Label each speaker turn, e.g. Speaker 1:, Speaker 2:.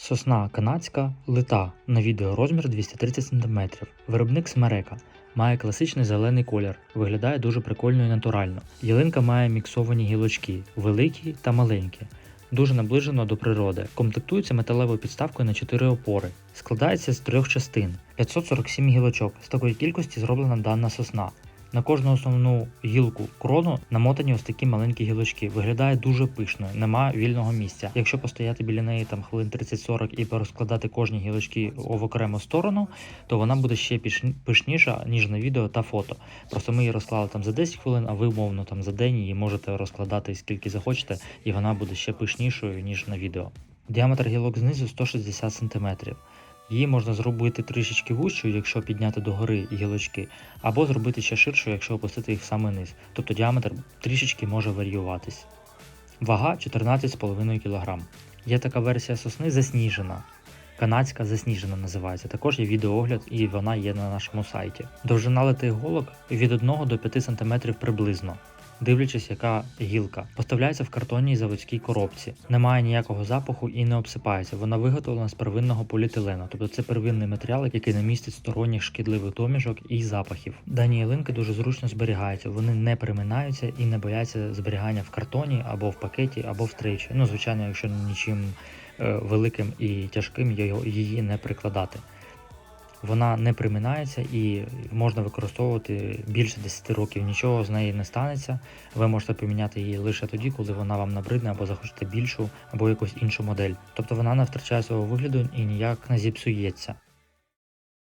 Speaker 1: Сосна канадська лита на відео розмір 230 см. Виробник смерека. Має класичний зелений колір, виглядає дуже прикольно і натурально. Ялинка має міксовані гілочки, великі та маленькі. Дуже наближено до природи. Комплектується металевою підставкою на 4 опори. Складається з трьох частин. 547 гілочок. З такої кількості зроблена дана сосна. На кожну основну гілку крону намотані ось такі маленькі гілочки. Виглядає дуже пишно, нема вільного місця. Якщо постояти біля неї там хвилин 30-40 і порозкладати кожні гілочки в окрему сторону, то вона буде ще пишніша, ніж на відео та фото. Просто ми її розклали там за 10 хвилин, а ви умовно там за день її можете розкладати скільки захочете, і вона буде ще пишнішою, ніж на відео. Діаметр гілок знизу 160 см. Її можна зробити трішечки вущою, якщо підняти догори гілочки, або зробити ще ширшою, якщо опустити їх в самий низ. Тобто діаметр трішечки може варіюватись. Вага 14,5 кг. Є така версія сосни засніжена. Канадська засніжена називається. Також є відеоогляд і вона є на нашому сайті. Довжина литих голок від 1 до 5 см приблизно. Дивлячись, яка гілка. Поставляється в картонній заводській коробці. Немає ніякого запаху і не обсипається. Вона виготовлена з первинного поліетилену, тобто це первинний матеріал, який не містить сторонніх шкідливих домішок і запахів. Дані ялинки дуже зручно зберігаються, вони не приминаються і не бояться зберігання в картоні або в пакеті, або в стрічі. Ну, звичайно, якщо нічим е, великим і тяжким його- її не прикладати. Вона не приминається і можна використовувати більше 10 років. Нічого з неї не станеться. Ви можете поміняти її лише тоді, коли вона вам набридне або захочете більшу або якусь іншу модель. Тобто вона не втрачає свого вигляду і ніяк не зіпсується.